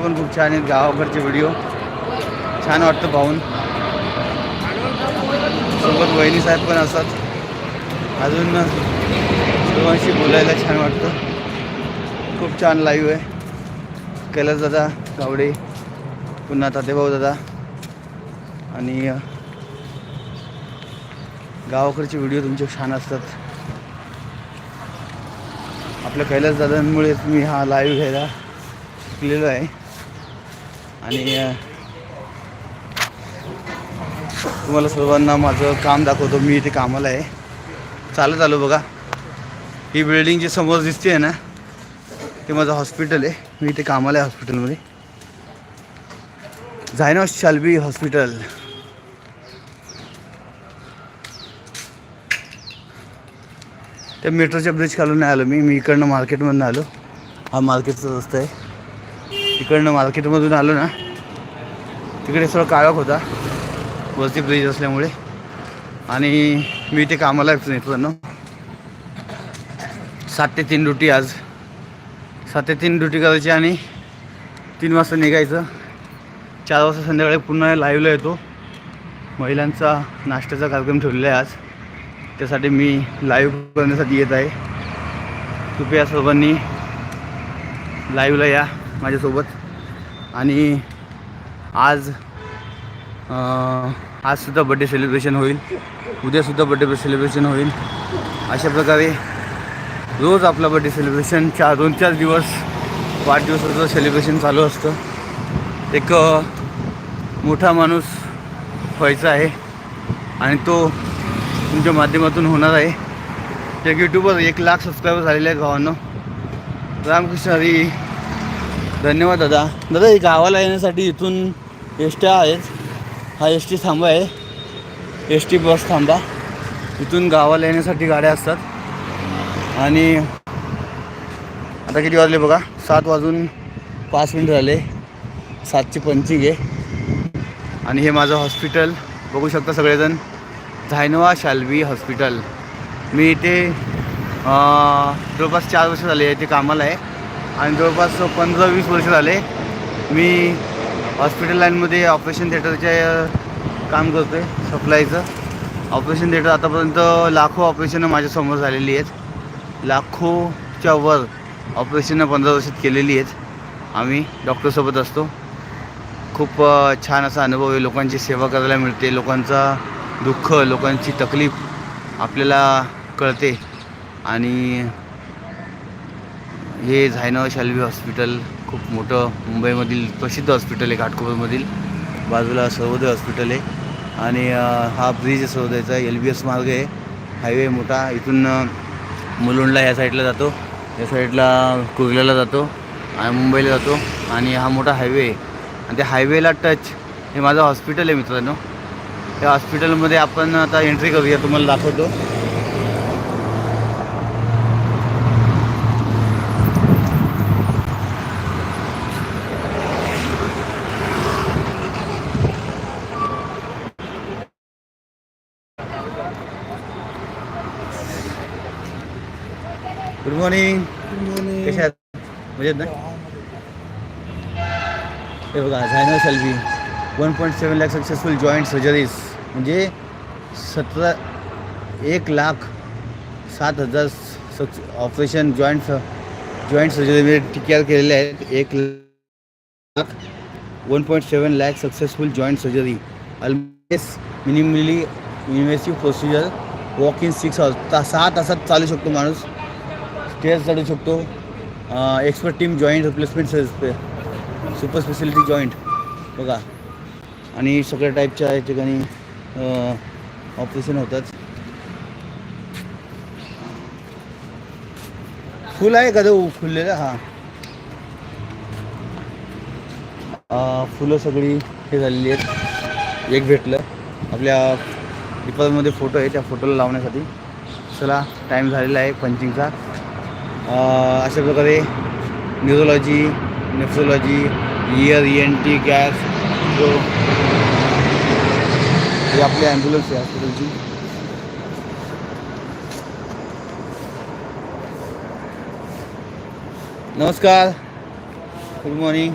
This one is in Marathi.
पण खूप छान आहेत गावाकडचे व्हिडिओ छान वाटतं पाहून. सोबत वहिनी साहेब पण असतात. अजून सर्वांशी बोलायला छान वाटतं. खूप छान लाईव्ह आहे. कैलास दादा गावडे पुन्हा तातेभाऊ दादा आणि गावाकडचे व्हिडिओ तुमचे छान असतात. आपल्या कैलास दादांमुळेच मी हा लाईव्ह घ्यायला शिकलेलो आहे. आणि तुम्हाला सर्वांना माझं काम दाखवतो. मी इथे कामाला आहे. चालत आलो बघा. ही बिल्डिंग जी समोर दिसते आहे ना ते माझं हॉस्पिटल आहे. मी इथे कामाला आहे हॉस्पिटलमध्ये झायनॉस शाल्बी हॉस्पिटल त्या मेट्रोच्या ब्रिज खालून नाही आलो मी. मी इकडनं मार्केटमधून आलो. हा मार्केटचा रस्ता आहे. इकडनं मार्केटमधून आलो ना तिकडे सगळं काळोख होता. वरती ब्रिज असल्यामुळे. आणि मी इथे कामाला आहे मित्रांनो. सात ते तीन ड्युटी आज. सात ते तीन ड्युटी करायची आणि तीन वाजता निघायचं. चार वाजता संध्याकाळी पुन्हा लाईव्हला येतो. महिलांचा नाश्त्याचा कार्यक्रम ठेवलेला आहे आज. त्यासाठी मी लाईव्ह करण्यासाठी येत आहे. कृपया सर्वांनी लाईव्हला या. माझ्यासोबत. आणि आज आजसुद्धा बड्डे सेलिब्रेशन होईल. उद्यासुद्धा बड्डे सेलिब्रेशन होईल. अशा प्रकारे रोज आपला बड्डे सेलिब्रेशन चार दोन चार दिवस वाढदिवसाचं सेलिब्रेशन चालू असतं. एक मोठा माणूस व्हायचा आहे. आणि तो तुमच्या माध्यमातून होणार आहे. एक यूट्यूबवर एक लाख सबस्क्रायबर झालेले आहेत भावांनो. रामकृष्ण हरी धन्यवाद दादा. दादा हे गावाला येण्यासाठी इथून एसट्या आहेत हा एस टी थांबा आहे. एस टी बस थांबा. इथून गावाला येण्यासाठी गाड्या असतात. आणि आता किती वाजले बघा? सात वाजून पाच मिनिट झाले. सातची पंचिंग आहे. आणि हे माझं हॉस्पिटल. बघू शकता सगळेजण. झायनवा शाल्वी हॉस्पिटल. मी इथे जवळपास चार वर्ष झाले इथे कामाला आहे. आणि जवळपास पंधरा वीस वर्ष झाले मी हॉस्पिटल लाईनमध्ये ऑपरेशन थिएटरचे काम करतो आहे सप्लायचं. ऑपरेशन थिएटर आतापर्यंत लाखो ऑपरेशनं माझ्यासमोर झालेली आहेत. लाखोच्या वर ऑपरेशनं पंधरा वर्षात केलेली आहेत. आम्ही डॉक्टरसोबत असतो. खूप छान असा अनुभव आहे. लोकांची सेवा करायला मिळते. लोकांचा दुःख लोकांची तकलीफ आपल्याला कळते. आणि हे झायनवा शाल्वी हॉस्पिटल खूप मोठं मुंबईमधील प्रसिद्ध हॉस्पिटल आहे घाटकोपरमधील. बाजूला सर्वोदय हॉस्पिटल आहे. आणि हा ब्रिज आहे सर्वोदयचा एल बी एस मार्ग आहे. हायवे मोठा. इथून मुलुंडला या साईडला जातो. या साईडला कुर्ल्याला जातो. आणि मुंबईला जातो. आणि हा मोठा हायवे आहे. आणि त्या हायवेला टच हे माझं हॉस्पिटल आहे मित्रांनो. त्या हॉस्पिटलमध्ये आपण आता एंट्री करूया. तुम्हाला दाखवतो. गुड मॉर्निंग कशा आहेत मजेत ना हे बघा झायनल selfie one point seven lakh successful joint surgeries म्हणजे सतरा एक लाख सात हज़ार सक्स ऑपरेशन जॉईंट जॉईंट सर्जरीमध्ये टिकेअर केलेले आहेत एक lakh one point seven lakh successful joint surgery almost minimally invasive procedure walk in six hours ता सहा तासात चालू शकतो माणूस. स्टेज चढू शकतो. Expert team joint replacement super speciality joint बघा. आणि सगळ्या टाईपच्या या ठिकाणी ऑपरेशन होतात. फुल आहे का तो फुललेलं हां. फुलं सगळी हे झालेली आहेत. एक भेटलं. आपल्या डिपार्टमध्ये फोटो आहे त्या फोटोला लावण्यासाठी. चला टाईम झालेला आहे पंचिंगचा. अशा प्रकारे neurology nephrology ear E N T gas जो ही आपली ॲम्ब्युलन्स आहे हॉस्पिटलची नमस्कार. Good morning